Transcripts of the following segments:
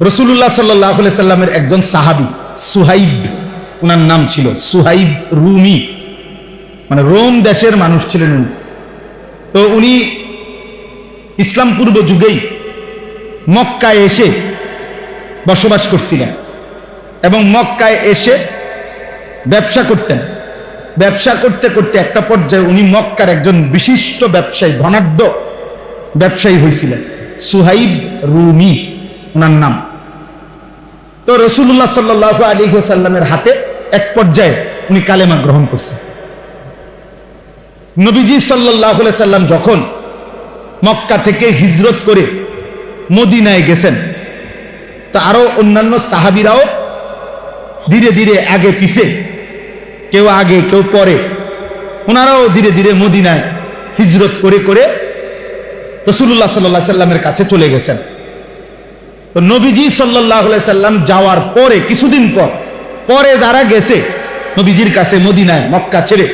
রসুল্লাহ সাল্লাহ সাল্লামের একজন সাহাবি, সুহাইব ওনার নাম ছিল সুহাইব রুমি। মানে রোম দেশের মানুষ ছিলেন উনি। তো উনি ইসলাম পূর্ব যুগেই মক্কায় এসে বসবাস করছিলেন এবং মক্কায় এসে ব্যবসা করতেন। ব্যবসা করতে করতে একটা পর্যায়ে উনি মক্কার একজন বিশিষ্ট ব্যবসায়ী, ধনাঢ্য ব্যবসায়ী হয়েছিলেন, সুহাইব রুমি। ওনার নাম? তো রসুল্লাহ সাল্লাহ আলী সাল্লামের হাতে এক পর্যায়ে উনি কালেমা গ্রহণ করছেন। নবীজি সাল্লাহ সাল্লাম যখন মক্কা থেকে হিজরত করে মদিনায় গেছেন, তো আরও অন্যান্য সাহাবিরাও ধীরে ধীরে আগে পিছে, কেউ আগে, কেউ পরে ওনারাও ধীরে ধীরে মদিনায় হিজরত করে করে রসুল্লাহ সাল্লাহ সাল্লামের কাছে চলে গেছেন। তো নবীজি সাল্লাহ সাল্লাম যাওয়ার পরে, কিছুদিন পর, পরে যারা গেছে, নবীজির কাছে মদিনায়, মক্কা ছেড়ে,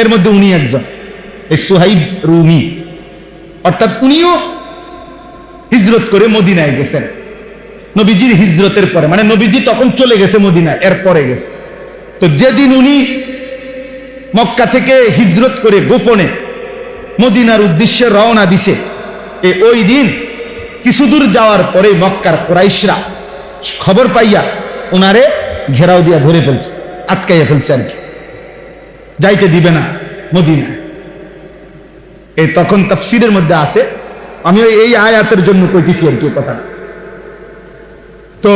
এর মধ্যে উনি একজন, এই সুহাইব রুমি। অর্থাৎ উনিও হিজরত করে মদিনায় গেছেন। নবীজির হিজরতের পরে মানে নবীজি তখন চলে গেছে মদিনায়, এর পরে গেছে। তো যেদিন উনি মক্কা থেকে হিজরত করে গোপনে মদিনার উদ্দেশ্যে রওনা দিছে, এ ওই দিন কিছু দূর যাওয়ার পরে মক্কার কোরাইশরা খবর পাইয়া ওনারে ঘেরাও দিয়া ধরে ফেলছে, আটকাইয়া ফেলছে আর কি। যাইতে দিবে না মদিনা এই তখন তফসিরের মধ্যে আছে আমি এই আয়াতের জন্য কইতেছি আর কি কথা তো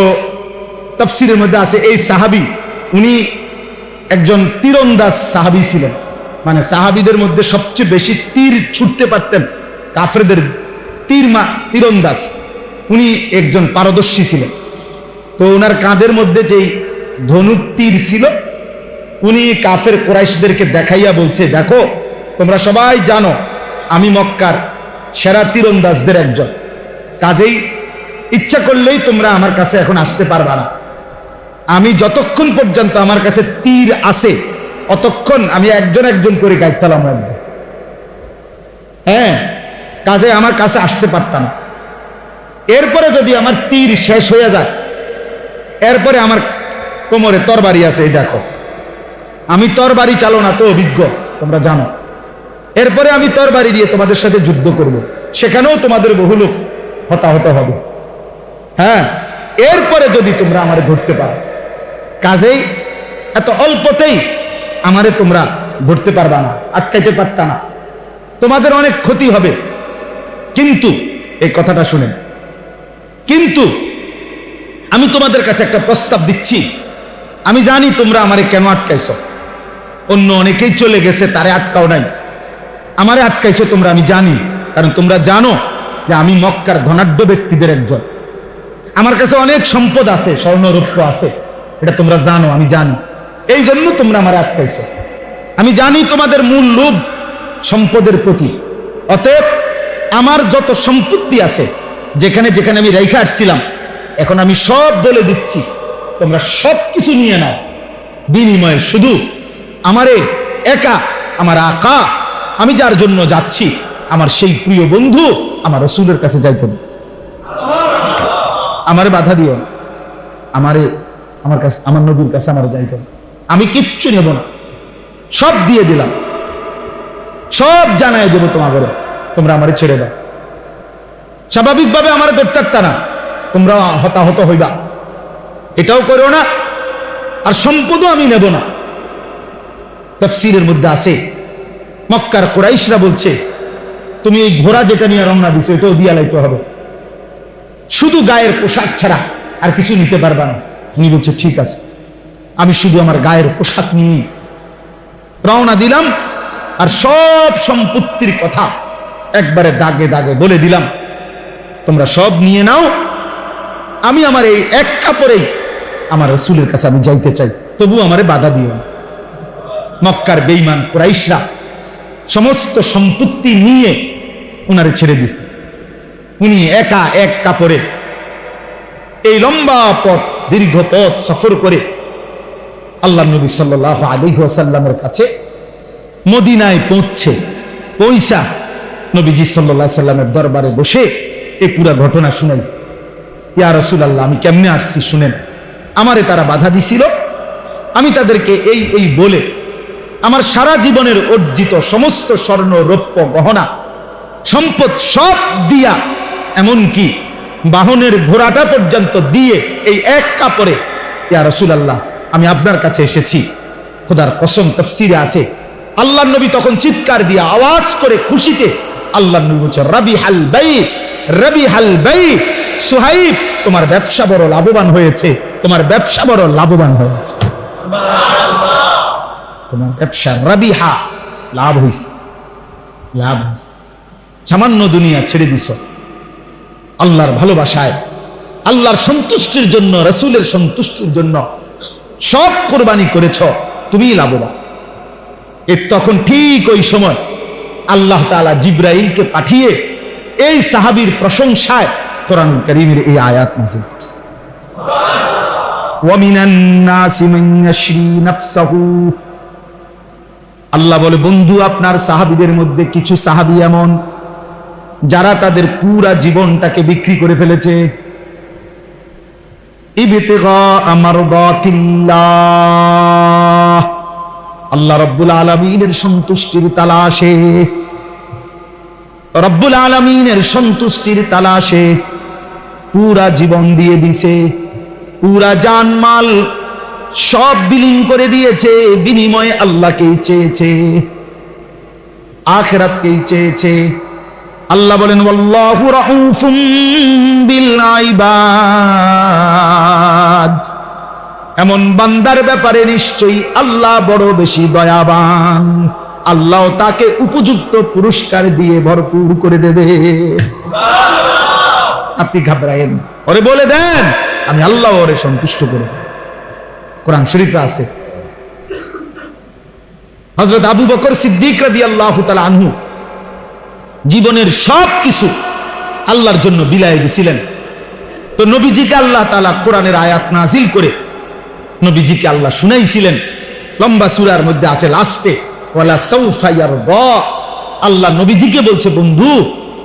তফসিরের মধ্যে আছে, এই সাহাবি, উনি একজন তীরন্দাজ সাহাবি ছিলেন। মানে সাহাবিদের মধ্যে সবচেয়ে বেশি তীর ছুটতে পারতেন কাফরেদের তীর মা তীরন্দাজ উনি একজন পারদর্শী ছিলেন। তো ওনার কাঁধের মধ্যে যেই ধনুক তীর ছিল, উনি কাফের কোরাইশদেরকে দেখাইয়া বলছে, দেখো, তোমরা সবাই জানো, আমি মক্কার সেরা তীরন্দাজদের একজন। কাজেই ইচ্ছা করলেই তোমরা আমার কাছে এখন আসতে পারবা না। আমি যতক্ষণ পর্যন্ত আমার কাছে তীর আছে, অতক্ষণ আমি একজন একজন করে গাইতালাম হ্যাঁ কাজে আমার কাছে আসতে পারতাম না। এরপরে যদি আমার তীর শেষ হয়ে যায়, এরপরে আমার কোমরে তরবারি আছে, এই দেখো। আমি তরবারি চালো না তো অভিজ্ঞ, তোমরা জানো। এরপরে আমি তরবারি দিয়ে তোমাদের সাথে যুদ্ধ করব। সেখানেও তোমাদের বহু লোক হতাহত হবে। হ্যাঁ এরপরে যদি তোমরা আমার ধরতে পারো, কাজেই এত অল্পতেই আমারে তোমরা ধরতে পারবা না, আটকাইতে পারতা না। তোমাদের অনেক ক্ষতি হবে। কিন্তু, এই কথাটা শুনেন, কিন্তু আমি তোমাদের কাছে একটা প্রস্তাব দিচ্ছি। আমি জানি তোমরা আমারে কেন আটকাইছো। অন্য অনেকেই চলে গেছে, তারে আটকাও নাই। আমারে আটকাইছো তোমরা, আমি জানি, কারণ তোমরা জানো যে আমি মক্কার ধনাঢ্য ব্যক্তিদের একজন। আমার কাছে অনেক সম্পদ আছে, স্বর্ণরূপ্য আছে, এটা তোমরা জানো, আমি জানি। এই জন্য তোমরা আমার আটকাইছো। আমি জানি তোমাদের মূল লোভ সম্পদের প্রতি। অতএব আমার যত সম্পত্তি আছে, যেখানে যেখানে আমি রেখে আসছিলাম, এখন আমি সব বলে দিচ্ছি, তোমরা সব কিছু নিয়ে নাও। বিনিময়ে শুধু আমারে একা, আমার আকা, আমি যার জন্য যাচ্ছি, আমার সেই প্রিয় বন্ধু আমার রসুলের কাছে যাইতে আমারে বাধা দিও আমারে, আমার কাছে, আমার নবীর কাছে আমার যাইতে আমি কিচ্ছু নেব না। সব দিয়ে দিলাম। সব জানাই দেবো তোমাদের। তোমরা আমারে ছেড়ে দাও। স্বাভাবিকভাবে আমার দৌড়তারতা না। তোমরা হতাহত হইবা। এটাও করো না, আর সম্পদও আমি নেব না। তফসিরের মধ্যে আছে, মক্কার কোরাইশরা বলছে, তুমি এই ঘোড়া যেটা নিয়ে রওনা দিছো, এটাও দিয়া লাইতে হবে। শুধু গায়ের পোশাক ছাড়া আর কিছু নিতে পারবা না। উনি বলছে, ঠিক আছে। আমি শুধু আমার গায়ের পোশাক নিয়ে রওনা দিলাম, আর সব সম্পত্তির কথা একবারে দাগে দাগে বলে দিলাম, তোমরা সব নিয়ে নাও, আমি আমার এই এক কাপড়েই আমার রসুলের কাছে আমি যাইতে চাই তবু আমারে বাধা দিও মক্কার বেইমান কুরাইশরা সমস্ত সম্পত্তি নিয়ে উনারে ছেড়ে দিছে। উনি একা এক কাপড়ে এই লম্বা পথ, দীর্ঘ পথ সফর করে আল্লাহ নবী সাল্লাহ আলী সাল্লামের কাছে মদিনায় পৌঁছে পয়সা নবীজি সাল্লাহ সাল্লামের দরবারে বসে এই পুরা ঘটনা শুনাইছে। ইয়া রসুলাল্লাহ, আমি কেমনে আসছি শুনেন? আমারে তারা বাধা দিছিল। আমি তাদেরকে এই এই বলে আমার সারা জীবনের অর্জিত সমস্ত স্বর্ণ, রৌপ্য, গহনা, সম্পদ সব দিয়া, এমনকি বাহনের ঘোড়াটা পর্যন্ত দিয়ে এই এক কাপড়ে, ইয়া রসুলাল্লাহ, আমি আপনার কাছে এসেছি। খোদার কসম তফসিরে আছে। আল্লাহ নবী তখন চিৎকার দিয়ে আওয়াজ করে খুশিতে আল্লাহ নবী বলছে রবি হাল বাই রবি হাল বাই সুহাইব, তোমার ব্যবসা বড় লাভবান হয়েছে, তোমার ব্যবসা বড় লাভবান হয়েছে। তোমার ব্যবসা রবিহা, লাভ হয়েছে লাভ হয়েছে সামান্য দুনিয়া ছেড়ে দিছ। আল্লাহর ভালোবাসায়, আল্লাহর সন্তুষ্টির জন্য, রসুলের সন্তুষ্টির জন্য সব কোরবানি করেছ তুমি লাভবান। এর তখন ঠিক ওই সময় আল্লাহ তালা জিব্রাইলকে পাঠিয়ে এই সাহাবির প্রশংসায় কোরআন করিমের এই আয়াত নাজিল আল্লাহ বলে, বন্ধু, আপনার সাহাবিদের মধ্যে কিছু সাহাবি এমন, যারা তাদের পুরা জীবনটাকে বিক্রি করে ফেলেছে। আল্লাহ রব্বুল আলমিনের সন্তুষ্টির তালাশে রব্বুল আলমিনের সন্তুষ্টির তালাশে পুরা জীবন দিয়ে দিছে। পুরা জানমাল সব বিলীন করে দিয়েছে। বিনিময়ে আল্লাহকেই চেয়েছে, আখেরাতকেই চেয়েছে। আল্লাহ বলেন এমন বান্দার ব্যাপারে নিশ্চয়ই আল্লাহ বড় বেশি দয়াবান। আল্লাহ তাকে উপযুক্ত পুরস্কার দিয়ে ভরপুর করে দেবে। আপনি ঘাবড়ায়েন। ওরে বলে দেন, আমি আল্লাহ ওরে সন্তুষ্ট করে দেব। কোরআন শরীফে আছে। হজরত আবু বকর সিদ্দিক রাদি আল্লাহ আনহু জীবনের সব কিছু আল্লাহর জন্য বিলায় দিছিলেন। তো নবীজিকে আল্লাহ তালা কোরআনের আয়াত নাজিল করে নবীজিকে আল্লাহ শুনাইছিলেন। লম্বা সুরার মধ্যে আছে লাস্টে। ওয়ালা সৌফাইয়ার দ আল্লাহ নবীজিকে বলছে, বন্ধু,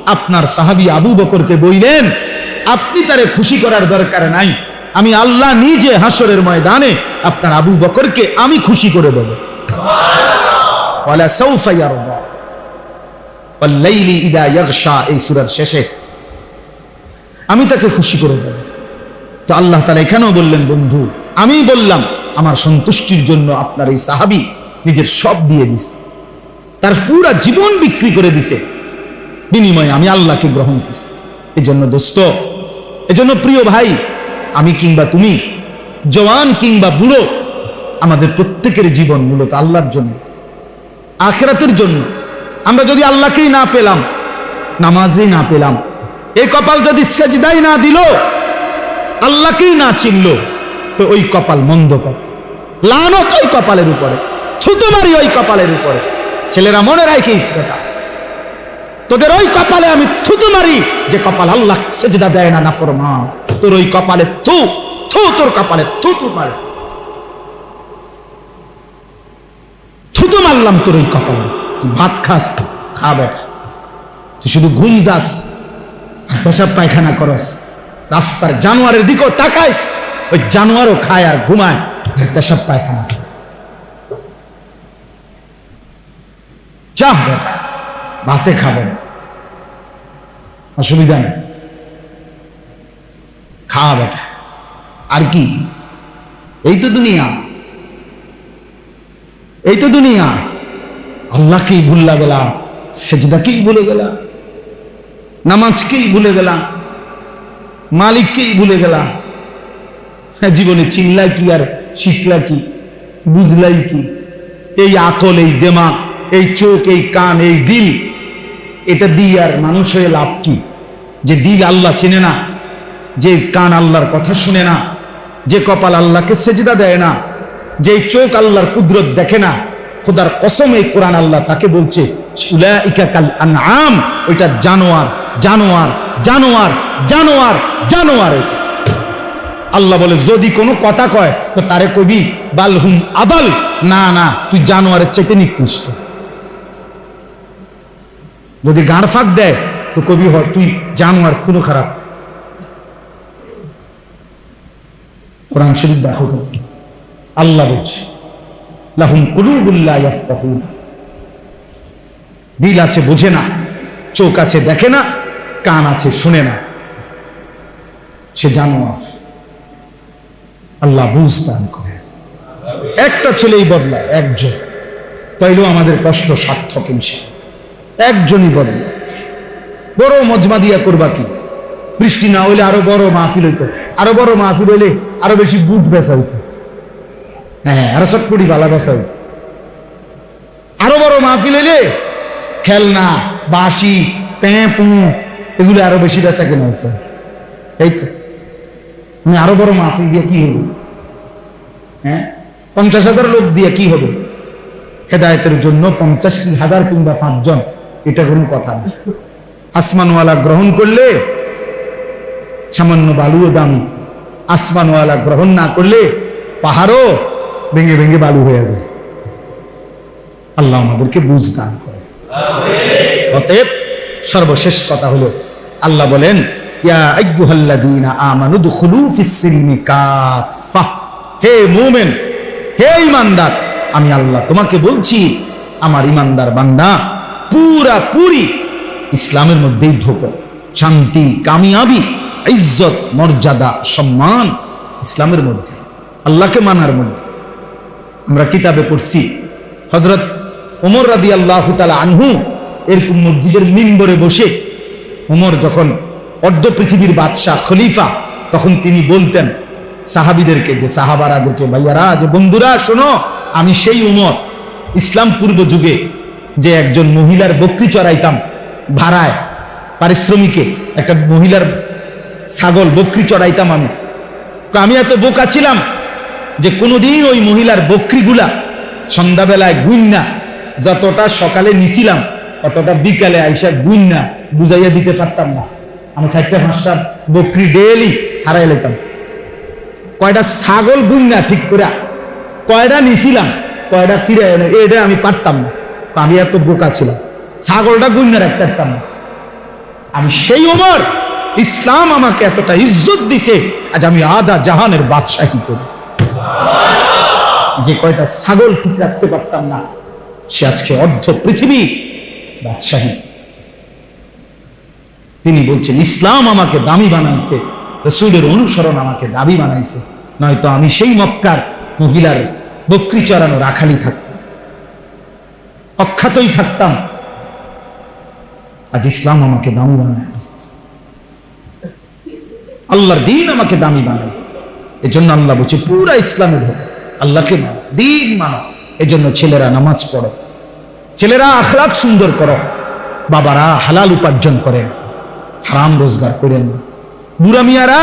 আপনার সাহাবী আবু বকরকে বইলেন আপনি তারে খুশি করার দরকার নাই। আমি আল্লাহ নিজে হাসরের ময়দানে আপনার আবু বকরকে আমি খুশি করে দেব। আমি তাকে খুশি করে দেব। তো আল্লাহ তালা এখানেও বললেন, বন্ধু আমি বললাম, আমার সন্তুষ্টির জন্য আপনার এই সাহাবি নিজের সব দিয়ে দিছে। তার পুরা জীবন বিক্রি করে দিছে। বিনিময়ে আমি আল্লাহকে গ্রহণ করছি। এই জন্য দোস্ত, এজন্য প্রিয় ভাই, আমি কিংবা তুমি, জওয়ান কিংবা বুড়ো, আমাদের প্রত্যেকের জীবন মূলত আল্লাহর জন্য। আখেরাতের জন্য। আমরা যদি আল্লাহকেই না পেলাম, নামাজেই না পেলাম এই কপাল যদি সেজদাই না দিল, আল্লাহকেই না চিনল, তো ওই কপাল মন্দ কপাল। লানত ওই কপালের উপরে। ছুতো মারি ওই কপালের উপরে। ছেলেরা মনে রাখিস বেটা, তোদের ওই কপালে আমি থুতু মারি যে কপাল আল্লাহ সেজদা দেয় না নাফরমা তোর ওই কপালে থু থু, তোর কপালে থু তু মারে। থুতু মারলাম তোর ওই কপালে। তুই ভাত খাস, খা বেটা। তুই শুধু ঘুম যাস, পেশাব পায়খানা করস, রাস্তার জানোয়ারের দিকেও তাকাইস, ওই জানোয়ারও খায় আর ঘুমায়, পেশাব পায়খানা করে। যা বেটা ভাতে খাবেন। অসুবিধা নেই। খা বেটা। আর কি? এই তো দুনিয়া। এই তো দুনিয়া। আল্লাহকেই ভুল্লা গেলা, সেজদাকেই ভুলে গেলা, নামাজকেই ভুলে গেলাম মালিককেই ভুলে গেলাম হ্যাঁ জীবনে চিনলা কি আর শিখলা কি, বুঝলাই কি? এই আকল, এই দেমা এই চোখ, এই কান, এই দিল, এটা দিয়ে আর মানুষ হয়ে লাভ কি যে দিল আল্লাহ চেনে না, যে কান আল্লাহর কথা শুনে না, যে কপাল আল্লাহকে সেজদা দেয় না যে চোখ আল্লাহর কুদরত দেখে না, খোদার কসম এই কোরআন আল্লাহ তাকে বলছে আনআম, ওইটা জানোয়ার জানোয়ার জানোয়ার জানোয়ার জানোয়ার। আল্লাহ বলে, যদি কোনো কথা কয়, তো তারে কবি বালহুম আদাল, না না, তুই জানোয়ারের চাইতে নিকৃষ্ট যদি গাঁড় ফাঁক দেয়, তো কবি হয় তুই জানোয়ার কোনো খারাপ। কোরআন শরীফ দেখো আল্লাহ বলছে, লাহুম কুলুবুল্লাহ ইয়াফকাহুন। দিল আছে বোঝে না, চোখ আছে দেখে না, কান আছে শুনে না। সে জানোয়ার আল্লাহ বুঝ দান করে। একটা ছেলেই বদলায়, একজন। তাইলেও আমাদের কষ্ট সার্থক ইনশা একজনই বদলায় বড় মজমা দিয়া করবা কি? বৃষ্টি না হইলে আরও বড় মাহফিল হইতো। আরও বড় মাহফিল হইলে আরও বেশি বুট বেচা হইতো। হ্যাঁ আরও চটপটি বালা বেচা হইতো। আরও বড় মাহফিল হইলে খেলনা, বাঁশি প্যাঁ এগুলো আরও বেশি বেচা কেনা হইতো। এই তো। মানে আরও বড় মাহফিল দিয়ে কি হবে? হ্যাঁ পঞ্চাশ হাজার লোক দিয়ে কি হবে? হেদায়তের জন্য পঞ্চাশ হাজার কিংবা পাঁচজন এটা কোনো কথা না। আসমানওয়ালা গ্রহণ করলে সামান্য বালুও দামি। আসমানওয়ালা গ্রহণ না করলে পাহাড়ও ভেঙে ভেঙে বালু হয়ে যায়। আল্লাহ আমাদেরকে বুঝ দান করে অতএব সর্বশেষ কথা হলো, আল্লাহ বলেন হে মুমিন, হে ইমানদার আমি আল্লাহ তোমাকে বলছি, আমার ইমানদার বান্দা পুরা পুরি ইসলামের মধ্যেই ঢোকো। শান্তি, কামিয়াবি, ইজ্জত, মর্যাদা, সম্মান ইসলামের মধ্যে, আল্লাহকে মানার মধ্যে। আমরা কিতাবে পড়ছি হজরত ওমর রাদি আল্লাহ আনহু এরকম মসজিদের মিম্বরে বসে ওমর যখন অর্ধ পৃথিবীর বাদশাহ খলিফা, তখন তিনি বলতেন সাহাবিদেরকে যে, সাহাবারাদেরকে, ভাইয়ারা, যে বন্ধুরা, শোনো, আমি সেই উমর। ইসলাম পূর্ব যুগে যে একজন মহিলার বকরি চড়াইতাম ভাড়ায়, পারিশ্রমিকে, একটা মহিলার ছাগল বকরি চড়াইতাম আমি। আমি এত বোকা ছিলাম যে কোনোদিন ওই মহিলার বকরিগুলা সন্ধ্যাবেলায় গুইন্না যতটা সকালে নিছিলাম, ততটা বিকালে আইসা না, বুঝাইয়া দিতে পারতাম না। আমি চারটা পাঁচটা বকরি ডেলি হারাই লাইতাম। কয়টা ছাগল গুইন্না ঠিক করে কয়টা নিছিলাম, কয়টা ফিরে এনে এটা আমি পারতাম না। আমি এত বোকা ছিলাম। ছাগলটা রাখতে পারতাম না আমি সেই ওমর, ইসলাম আমাকে এতটা ইজ্জত দিছে, আজ আমি আদা জাহানের বাদশাহী করি। যে কয়টা ছাগল ঠিক রাখতে পারতাম না, সে আজকে অর্ধ পৃথিবী বাদশাহী। তিনি বলছেন, ইসলাম আমাকে দামি বানাইছে, রসুলের অনুসরণ আমাকে দাবি বানাইছে, নয়তো আমি সেই মক্কার মহিলার বকরি চড়ানো রাখালি থাকতাম। অখ্যাতই থাকতাম। আজ ইসলাম আমাকে দামি বানায় আল্লাহর দিন আমাকে দামি বানাইছে এজন্য আল্লাহ বলছে, পুরা ইসলামের হোক আল্লাহকে মানো, দিন মানো। এজন্য ছেলেরা নামাজ পড়ো। ছেলেরা আখলাক সুন্দর করো। বাবারা হালাল উপার্জন করেন হারাম রোজগার করেন বুড়া মিয়ারা,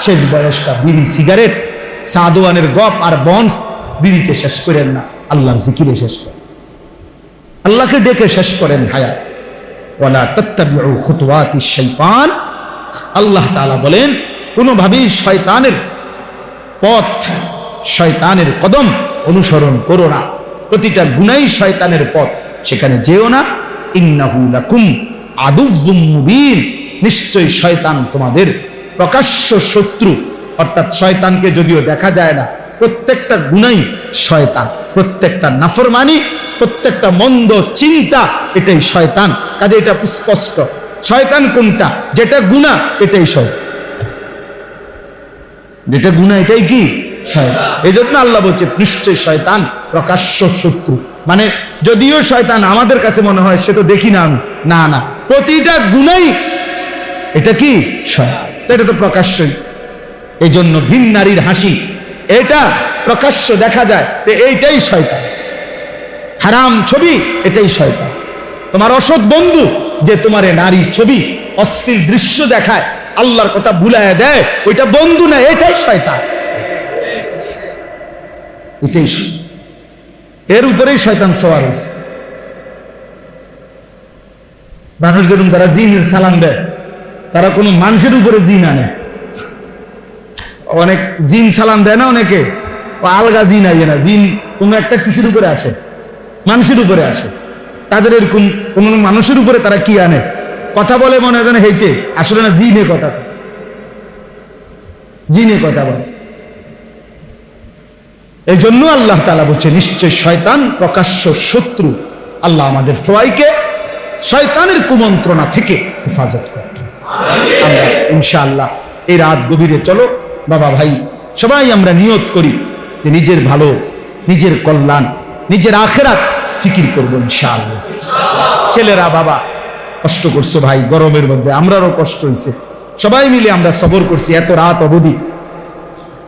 শেষ বয়সটা বিড়ি, সিগারেট। সাদোয়ানের গপ আর বন্স বিড়িতে শেষ করেন না। আল্লাহর জিকিরে শেষ করেন। আল্লাহকে ডেকে শেষ করেন হায়াত। ওয়ালা তাত্তাবিউ খুতুওয়াতি শাইতান। আল্লাহ তাআলা বলেন, কোনোভাবেই শয়তানের পথ, শয়তানের কদম অনুসরণ করো না। প্রতিটা গুনাই শয়তানের পথ, সেখানে যেও না। ইন্নাহু লাকুম আদুব্বুম মুবিন। নিশ্চয় শয়তান তোমাদের প্রকাশ্য শত্রু। অর্থাৎ শয়তানকে যদিও দেখা যায় না, প্রত্যেকটা গুনাই শয়তান, প্রত্যেকটা নাফরমানি প্রত্যেকটা মন্দ চিন্তা এটাই শয়তান। কাজে এটা স্পষ্ট। শয়তান কোনটা? যেটা গুণা এটাই শয়তান। যেটা গুণা এটাই কি? এই জন্য আল্লাহ বলছে নিশ্চয় শয়তান প্রকাশ্য শত্রু। মানে যদিও শয়তান আমাদের কাছে মনে হয়, সে তো দেখি না আমি। না না। প্রতিটা গুণাই এটা কি? এটা তো প্রকাশ্যই। এই জন্য ভিন নারীর হাসি। এটা প্রকাশ্য দেখা যায় এইটাই শয়তান। হারাম ছবি, এটাই শয়তান। তোমার অসৎ বন্ধু যে তোমার নারী ছবি, অস্থির দৃশ্য দেখায়, আল্লাহর কথা ভুলায় দেয়, ওইটা বন্ধু না, এটাই শয়তান। এটাই এর উপরেই শয়তান সওয়ার হয়েছে। মানুষ যেরকম তারা জিনের সালাম দেয়, তারা কোনো মানুষের উপরে জিন আনে। অনেক জিন সালাম দেয় না অনেকে আলগা জিন আইয়ে না, জিন কোনো একটা কিসের উপরে আসে। মানুষের উপরে আসে। তাদের এরকম কোন মানুষের উপরে তারা কি আনে? কথা বলে মনে হয় যেন হেইতে। আসলে না জিনে কথা জিনে কথা বলে। এই জন্য আল্লাহ তালা বলছে, নিশ্চয় শয়তান প্রকাশ্য শত্রু আল্লাহ আমাদের সবাইকে শয়তানের কুমন্ত্রণা থেকে হেফাজত করে। আমরা ইনশাআল্লাহ এই রাত গভীরে চলো। বাবা ভাই, সবাই আমরা নিয়ত করি যে নিজের ভালো, নিজের কল্যাণ নিজের আখেরাত ফিকির করব ইনশাআল্লাহ। ছেলেরা, বাবা, কষ্ট করছ ভাই, গরমের মধ্যে আমরারও কষ্ট হয়েছে। সবাই মিলে আমরা সবর করছি, এত রাত অবধি।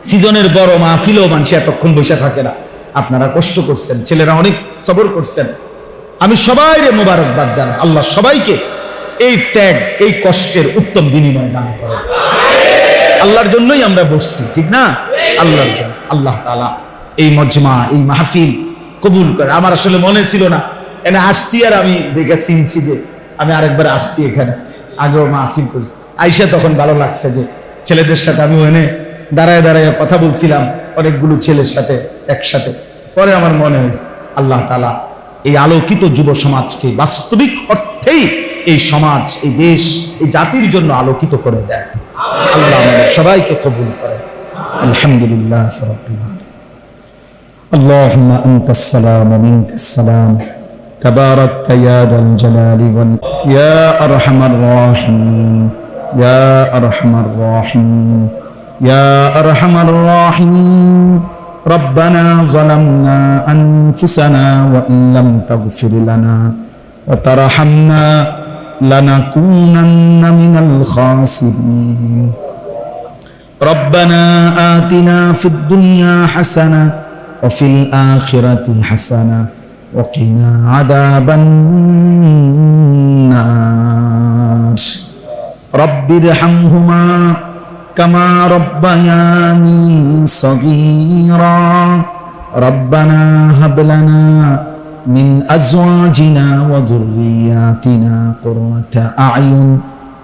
সিজনের বড় মাহফিলও মানুষ এতক্ষণ বসে থাকে না। আপনারা কষ্ট করছেন, ছেলেরা অনেক সবর করছেন। আমি সবাই মোবারকবাদ জানাই, আল্লাহ সবাইকে এই ত্যাগ, এই কষ্টের উত্তম বিনিময় দান করেন। আল্লাহর জন্যই আমরা বসছি, ঠিক না? আল্লাহর জন্য, আল্লাহ তালা এই মজমা, এই মাহফিল কবুল করে। আমার আসলে মনে ছিল না। এনে আসছি আর আমি দেখে চিনছি যে আমি আরেকবার আসছি এখানে। আগেও মাহফিল করি। আইসা তখন ভালো লাগছে যে ছেলেদের সাথে আমি এনে দাঁড়ায় দাঁড়ায় কথা বলছিলাম অনেকগুলো ছেলের সাথে, একসাথে। পরে আমার মনে হয়েছে, আল্লাহ তালা এই আলোকিত যুব সমাজকে বাস্তবিক অর্থেই এই সমাজ, এই দেশ, এই জাতির জন্য আলোকিত করে দেয়। আল্লাহ সবাইকে কবুল করে। আলহামদুলিল্লাহ اللهم أنت السلام ومنك السلام. تباركت يا ذا الجلال وال يا أرحم الراحمين. يا أرحم الراحمين. يا أرحم الراحمين. ربنا ظلمنا أنفسنا وإن لم تغفر لنا وترحمنا لنكونن من الخاسرين. ربنا آتنا في الدنيا حسنة وفي الآخرة حسنة وقنا عذاب النار. رب ارحمهما كما ربياني صغيرا. ربنا هب لنا من أزواجنا وذرياتنا قرة أعين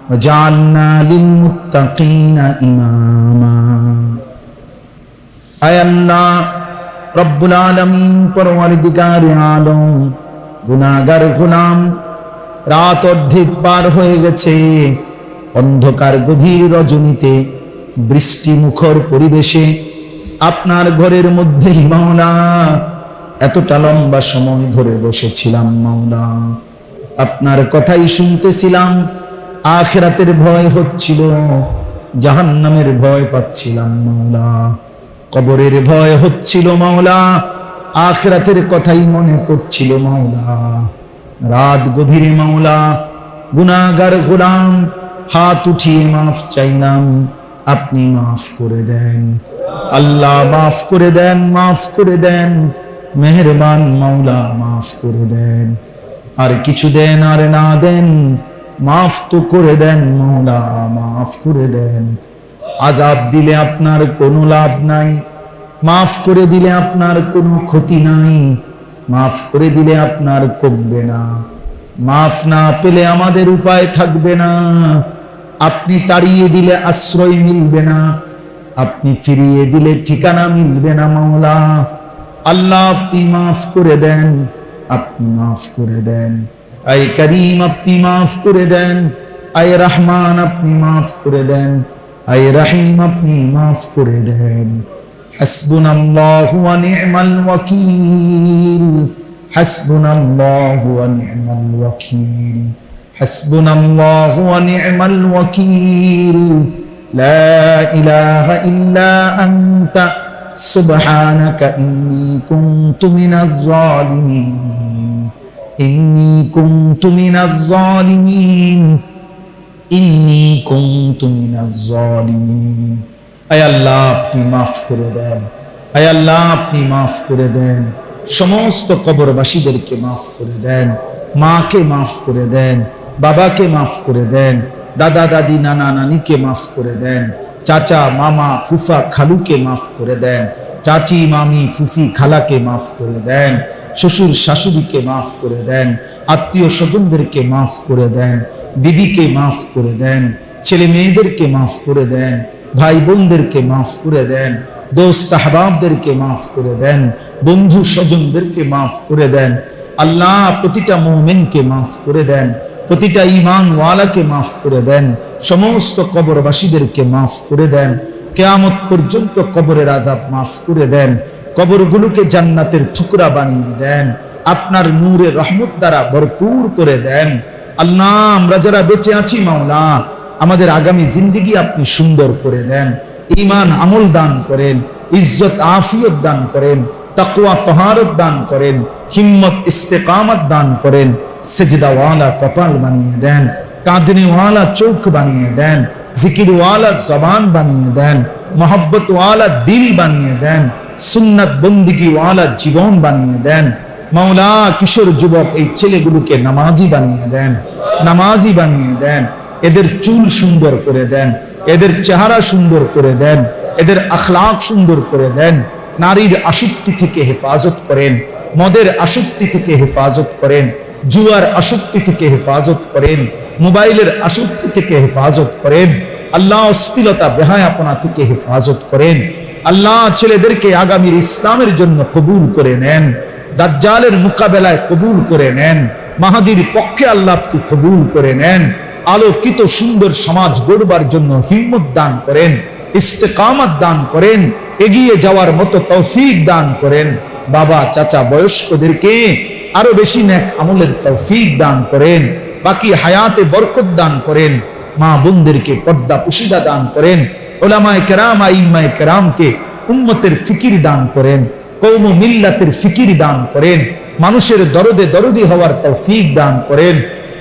وجعلنا للمتقين إماما. أي الله রব্বুল আলমিন পরওয়ারিদিগার আলম গুনাগার গুলাম, রাত অর্ধেক পার হয়ে গেছে। অন্ধকার গভীর রজনীতে, বৃষ্টি মুখর পরিবেশে, আপনার ঘরের মধ্যে মাওলা, এতটা লম্বা সময় ধরে বসেছিলাম মাওলা। আপনার কথাই শুনতেছিলাম, আখেরাতের ভয় হচ্ছিল, জাহান্নামের ভয় পাচ্ছিলাম মাওলা। কবরের ভয় হচ্ছিল মাওলা, আখরাতের কথাই মনে পড়ছিল মাওলা। রাত গভীরে মাওলা গুনাগার গোলাম, হাত উঠিয়ে মাফ চাইলাম, আপনি মাফ করে দেন। আল্লাহ মাফ করে দেন, মাফ করে দেন, মেহরবান মাওলা মাফ করে দেন। আর কিছু দেন আর না দেন, মাফ তো করে দেন মাওলা, মাফ করে দেন। আজাব দিলে আপনার কোনো লাভ নাই। মাফ করে দিলে আপনার কোনো ক্ষতি নাই। মাফ করে দিলে আপনার কমবে না। মাফ না পেলে আমাদের উপায় থাকবে না। আপনি তাড়িয়ে দিলে আশ্রয় মিলবে না। আপনি ফিরিয়ে দিলে ঠিকানা মিলবে না, মাওলা। আল্লাহ আপনি মাফ করে দেন, আপনি মাফ করে দেন। আয় করিম আপনি মাফ করে দেন, আয় রহমান আপনি মাফ করে দেন। أي رحيم أبني ماف كردين حسبنا الله ونعم الوكيل. حسبنا الله ونعم الوكيل. حسبنا الله ونعم الوكيل. لا إله إلا أنت. سبحانك إني كنت من الظالمين. إني كنت من الظالمين. ইন্নি কুন্তু মিনাজ জালিমিন আয় আল্লাহ মাফ করে দেন। আয় আল্লাহ মাফ করে দেন। সমস্ত কবরবাসীদেরকে মাফ করে দেন। মাকে মাফ করে দেন। বাবাকে মাফ করে দেন। দাদা, দাদি, নানা, নানিকে মাফ করে দেন। চাচা, মামা, ফুফা, খালুকে মাফ করে দেন। চাচি, মামি, ফুফি, খালাকে মাফ করে দেন। শ্বশুর শাশুড়িকে মাফ করে দেন আত্মীয় স্বজনদেরকে মাফ করে দেন বিবিকে মাফ করে দেন ছেলে মেয়েদেরকে মাফ করে দেন ভাই বোনদেরকে মাফ করে দেন দোস্ত আহবাবদেরকে মাফ করে দেন বন্ধু স্বজনদেরকে মাফ করে দেন আল্লাহ প্রতিটা মোমেনকে মাফ করে দেন প্রতিটা ইমান ওয়ালাকে মাফ করে দেন সমস্ত কবরবাসীদেরকে মাফ করে দেন কেয়ামত পর্যন্ত কবরের আজাব মাফ করে দেন কবরগুলোকে জান্নাতের টুকরা বানিয়ে দেন। আপনার নূরে রহমত দ্বারা ভরপুর করে দেন। আল্লাহ, আমরা যারা বেঁচে আছি মাওলা, আমাদের আগামী জিন্দিগি আপনি সুন্দর করে দেন। ইমান আমল দান করেন, ইজ্জত আফিয়ত দান করেন তাকুয়া তহারত দান করেন, হিম্মত ইস্তেকামত দান করেন, সেজদাওয়ালা কপাল বানিয়ে দেন, কাঁদনেওয়ালা চোখ বানিয়ে দেন জিকিরওয়ালা জবান বানিয়ে দেন, মোহব্বতওয়ালা দিল বানিয়ে দেন সুন্নাত বন্দিগিওয়ালা জীবন বানিয়ে দেন। মাওলা কিশোর যুবক এই ছেলেগুলোকে নামাজি বানিয়ে দেন, নামাজি বানিয়ে দেন, এদের চুল সুন্দর করে দেন, এদের চেহারা সুন্দর করে দেন, এদের আখলাক সুন্দর করে দেন, নারীর আসক্তি থেকে হেফাজত করেন, মদের আসক্তি থেকে হেফাজত করেন জুয়ার আসক্তি থেকে হেফাজত করেন, মোবাইলের আসক্তি থেকে হেফাজত করেন, আল্লাহ অস্থিলতা, বেহায়াপনা থেকে হেফাজত করেন। আল্লাহ ছেলেদেরকে আগামীর ইসলামের জন্য কবুল করে নেন, দাজ্জালের মোকাবেলায় কবুল করে নেন, মাহাদির পক্ষে আল্লাহকে কবুল করে নেন, আলোকিত সুন্দর সমাজ গড়বার জন্য হিম্মত দান করেন, ইস্তেকামত দান করেন, এগিয়ে যাওয়ার মতো তৌফিক দান করেন। বাবা, চাচা, বয়স্কদেরকে আরও বেশি নেক আমলের তৌফিক দান করেন, বাকি হায়াতে বরকত দান করেন, মা বোনদেরকে পর্দা পুশিদা দান করেন, ওলামায় কেরাম, আইমায় কেরামকে উম্মতের ফিকির দান করেন কৌম মিল্লাতের ফিকির দান করেন, মানুষের দরদে দরদি হওয়ার তৌফিক দান করেন,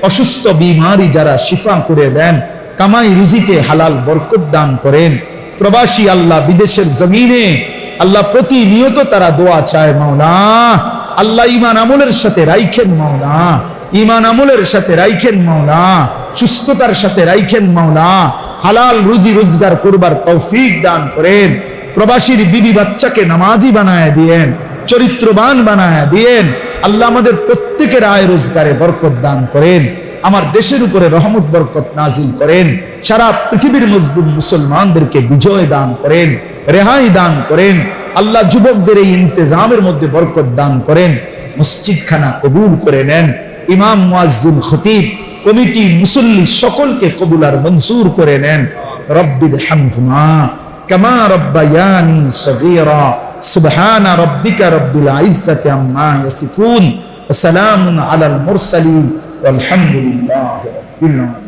অসুস্থ বিমারি যারা শিফা করে দেন, কামাই রুজিতে হালাল বরকত দান করেন, প্রবাসী আল্লাহ বিদেশের জমিনে, আল্লাহ প্রতিনিয়ত তারা দোয়া চায়, মাওলা। আল্লাহ ইমান আমলের সাথে রাইখেন মাওলা। ইমান আমলের সাথে রাইখেন মাওলা। সুস্থতার সাথে রাইখেন মাওলা। হালাল রুজি রোজগার করবার তৌফিক দান করেন। প্রবাসীর বিবি বাচ্চাকে নামাজি বানায় দিয়েন, চরিত্রবান বানায় দিয়েন। আল্লাহ আমাদের প্রত্যেকের আয় রোজগারে বরকত দান করেন। আমার দেশের উপরে রহমত, বরকত নাজিল করেন। সারা পৃথিবীর মজবুত মুসলমানদেরকে বিজয় দান করেন, রেহাই দান করেন। আল্লাহ যুবকদের এই ইন্তজামের মধ্যে বরকত দান করেন মসজিদখানা কবুল করে নেন ইমাম মুয়াজ্জিন খতিব কমিটি মুসল্লি সকলকে কবুল আর মনসুর করে নেন রব্বির হামহুমা কামা রব্বায়ানি সগীরা সুবহান রব্বিকা রব্বিল ইজ্জাতি আম্মা ইয়াসিফুন ওয়া সালামুন আলাল মুরসালিন والحمد لله رب العالمين